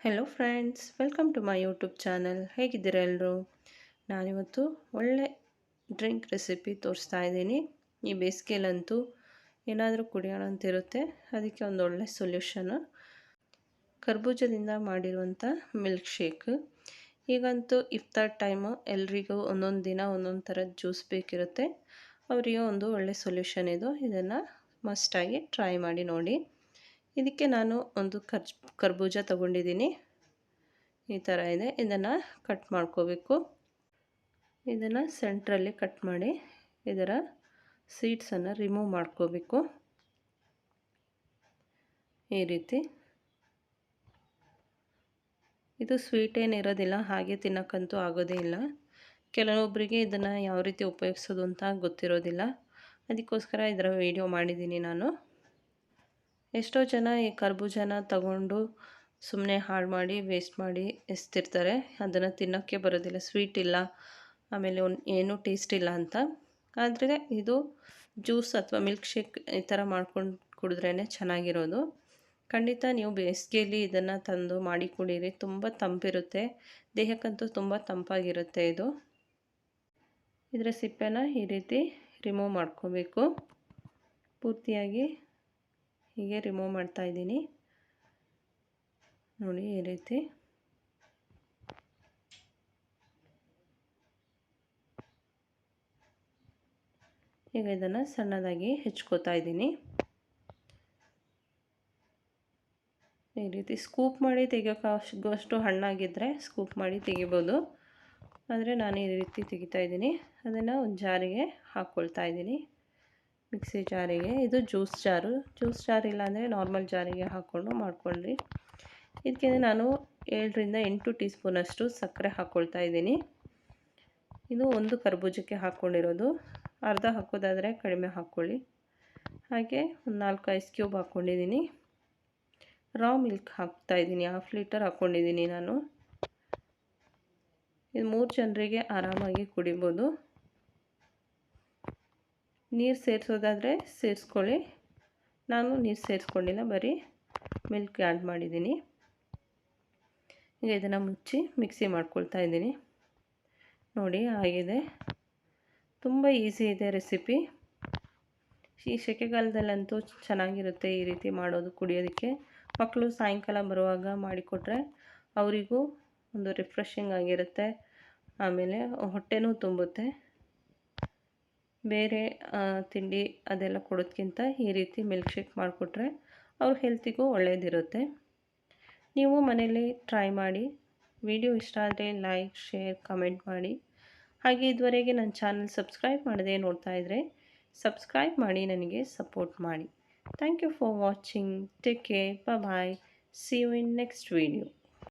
Hello friends welcome to my YouTube channel ಹೇಗಿದ್ದೀರಾ ಎಲ್ಲರೂ ನಾನಿವತ್ತು ಒಳ್ಳೆ ಡ್ರಿಂಕ್ ರೆಸಿಪಿ ತೋರಿಸ್ತಾ ಇದ್ದೀನಿ. ಈ ಬೇಸಿಗೆಲಂತೂ ಏನಾದರೂ ಕುಡಿಯೋಣ ಅಂತಿರುತ್ತೆ. ಅದಕ್ಕೆ ಒಂದು ಒಳ್ಳೆ ಸೊಲ್ಯೂಷನು ಕರ್ಬೂಜದಿಂದ ಮಾಡಿರುವಂಥ ಮಿಲ್ಕ್ ಶೇಕ್ ಈಗಂತೂ ಇಫ್ತಾರ್ ಟೈಮು ಎಲ್ರಿಗೂ ಒಂದೊಂದು ದಿನ ಒಂದೊಂದು ಥರದ ಜ್ಯೂಸ್ ಬೇಕಿರುತ್ತೆ. ಅವರಿಗೆ ಒಂದು ಒಳ್ಳೆ ಸೊಲ್ಯೂಷನ್ ಇದು. ಇದನ್ನು ಮಸ್ಟಾಗಿ ಟ್ರೈ ಮಾಡಿ ನೋಡಿ. ಇದಕ್ಕೆ ನಾನು ಒಂದು ಕರ್ಜ್ ಕರ್ಬೂಜ ತಗೊಂಡಿದ್ದೀನಿ. ಈ ಥರ ಇದೆ. ಇದನ್ನು ಕಟ್ ಮಾಡ್ಕೋಬೇಕು. ಇದನ್ನು ಸೆಂಟ್ರಲ್ಲಿ ಕಟ್ ಮಾಡಿ ಇದರ ಸೀಡ್ಸನ್ನು ರಿಮೂವ್ ಮಾಡ್ಕೋಬೇಕು. ಈ ರೀತಿ. ಇದು ಸ್ವೀಟ್ ಏನಿರೋದಿಲ್ಲ ಹಾಗೆ ತಿನ್ನೋಕ್ಕಂತೂ ಆಗೋದೇ ಇಲ್ಲ. ಕೆಲವೊಬ್ಬರಿಗೆ ಇದನ್ನು ಯಾವ ರೀತಿ ಉಪಯೋಗಿಸೋದು ಅಂತ ಗೊತ್ತಿರೋದಿಲ್ಲ. ಅದಕ್ಕೋಸ್ಕರ ಇದರ ವಿಡಿಯೋ ಮಾಡಿದ್ದೀನಿ ನಾನು. ಎಷ್ಟೋ ಜನ ಈ ಕರ್ಬೂಜನ ತಗೊಂಡು ಸುಮ್ಮನೆ ಹಾಳು ಮಾಡಿ ವೇಸ್ಟ್ ಮಾಡಿ ಎಸ್ತಿರ್ತಾರೆ. ಅದನ್ನು ತಿನ್ನೋಕ್ಕೆ ಬರೋದಿಲ್ಲ. ಸ್ವೀಟ್ ಇಲ್ಲ. ಆಮೇಲೆ ಏನೂ ಟೇಸ್ಟ್ ಇಲ್ಲ ಅಂತ. ಆದರೆ ಇದು ಜ್ಯೂಸ್ ಅಥವಾ ಮಿಲ್ಕ್ ಶೇಕ್ ಈ ಥರ ಮಾಡ್ಕೊಂಡು ಕುಡಿದ್ರೇ ಚೆನ್ನಾಗಿರೋದು. ಖಂಡಿತ ನೀವು ಬೇಸಿಗೆಯಲ್ಲಿ ಇದನ್ನು ತಂದು ಮಾಡಿ ಕುಡೀರಿ. ತುಂಬ ತಂಪಿರುತ್ತೆ. ದೇಹಕ್ಕಂತೂ ತುಂಬ ತಂಪಾಗಿರುತ್ತೆ ಇದು. ಇದರ ಸಿಪ್ಪೆನ ಈ ರೀತಿ ರಿಮೂವ್ ಮಾಡ್ಕೋಬೇಕು. ಪೂರ್ತಿಯಾಗಿ ಹೀಗೆ ರಿಮೂವ್ ಮಾಡ್ತಾ ಇದ್ದೀನಿ. ನೋಡಿ ಈ ರೀತಿ. ಈಗ ಇದನ್ನು ಸಣ್ಣದಾಗಿ ಹೆಚ್ಕೋತಾ ಇದ್ದೀನಿ. ಈ ರೀತಿ ಸ್ಕೂಪ್ ಮಾಡಿ ತೆಗಿಯೋಕ್ಕಷ್ಟು ಹಣ್ಣಾಗಿದ್ದರೆ ಸ್ಕೂಪ್ ಮಾಡಿ ತೆಗಿಬೋದು. ಆದರೆ ನಾನು ಈ ರೀತಿ ತೆಗಿತಾ ಇದ್ದೀನಿ. ಅದನ್ನು ಒಂದು ಜಾರಿಗೆ ಹಾಕ್ಕೊಳ್ತಾ ಇದ್ದೀನಿ. ಮಿಕ್ಸಿ ಜಾರಿಗೆ, ಇದು ಜ್ಯೂಸ್ ಜಾರು. ಜ್ಯೂಸ್ ಜಾರ್ ಇಲ್ಲಾಂದರೆ ನಾರ್ಮಲ್ ಜಾರಿಗೆ ಹಾಕ್ಕೊಂಡು ಮಾಡ್ಕೊಳ್ಳಿ ಇದಕ್ಕೆ ನಾನು ಏಳರಿಂದ ಎಂಟು ಟೀ ಸ್ಪೂನಷ್ಟು ಸಕ್ಕರೆ ಹಾಕ್ಕೊಳ್ತಾ ಇದ್ದೀನಿ. ಇದು ಒಂದು ಕರ್ಬೂಜಕ್ಕೆ ಹಾಕ್ಕೊಂಡಿರೋದು ಅರ್ಧ ಹಾಕೋದಾದರೆ ಕಡಿಮೆ ಹಾಕ್ಕೊಳ್ಳಿ. ಹಾಗೆ ಒಂದು ನಾಲ್ಕು ಐಸ್ ಕ್ಯೂಬ್ ಹಾಕ್ಕೊಂಡಿದ್ದೀನಿ ರಾ ಮಿಲ್ಕ್ ಹಾಕ್ತಾಯಿದ್ದೀನಿ ಹಾಫ್ ಲೀಟರ್ ಹಾಕ್ಕೊಂಡಿದ್ದೀನಿ ನಾನು. ಇದು ಮೂರು ಜನರಿಗೆ ಆರಾಮಾಗಿ ಕುಡಿಬೋದು. ನೀರು ಸೇರಿಸೋದಾದರೆ ಸೇರಿಸ್ಕೊಳ್ಳಿ. ನಾನು ನೀರು ಸೇರಿಸ್ಕೊಂಡಿಲ್ಲ, ಬರೀ ಮಿಲ್ಕ್ ಆ್ಯಡ್ ಮಾಡಿದ್ದೀನಿ. ಈಗ ಇದನ್ನು ಮುಚ್ಚಿ ಮಿಕ್ಸಿ ಮಾಡ್ಕೊಳ್ತಾ ಇದ್ದೀನಿ. ನೋಡಿ, ಆಗಿದೆ. ತುಂಬ ಈಸಿ ಇದೆ ರೆಸಿಪಿ. ಈ ಸೆಕೆಗಾಲದಲ್ಲಂತೂ ಚೆನ್ನಾಗಿರುತ್ತೆ ಈ ರೀತಿ ಮಾಡೋದು ಕುಡಿಯೋದಕ್ಕೆ. ಮಕ್ಕಳು ಸಾಯಂಕಾಲ ಬರುವಾಗ ಮಾಡಿಕೊಟ್ರೆ ಅವರಿಗೂ ಒಂದು ರಿಫ್ರೆಶಿಂಗ್ ಆಗಿರುತ್ತೆ. ಆಮೇಲೆ ಹೊಟ್ಟೆನೂ ತುಂಬುತ್ತೆ. ಬೇರೆ ತಿಂಡಿ ಅದೆಲ್ಲ ಕೊಡೋದಕ್ಕಿಂತ ಈ ರೀತಿ ಮಿಲ್ಕ್ ಶೇಕ್ ಮಾಡಿಕೊಟ್ರೆ ಅವ್ರ ಹೆಲ್ತಿಗೂ ಒಳ್ಳೆಯದಿರುತ್ತೆ ನೀವು ಮನೇಲಿ ಟ್ರೈ ಮಾಡಿ. ವಿಡಿಯೋ ಇಷ್ಟ ಆದರೆ ಲೈಕ್, ಶೇರ್, ಕಮೆಂಟ್ ಮಾಡಿ. ಹಾಗೆ ಇದುವರೆಗೆ ನನ್ನ ಚಾನಲ್ ಸಬ್ಸ್ಕ್ರೈಬ್ ಮಾಡದೆ ನೋಡ್ತಾ ಇದ್ದರೆ ಸಬ್ಸ್ಕ್ರೈಬ್ ಮಾಡಿ, ನನಗೆ ಸಪೋರ್ಟ್ ಮಾಡಿ. Thank you for watching. Take care. Bye see you in next video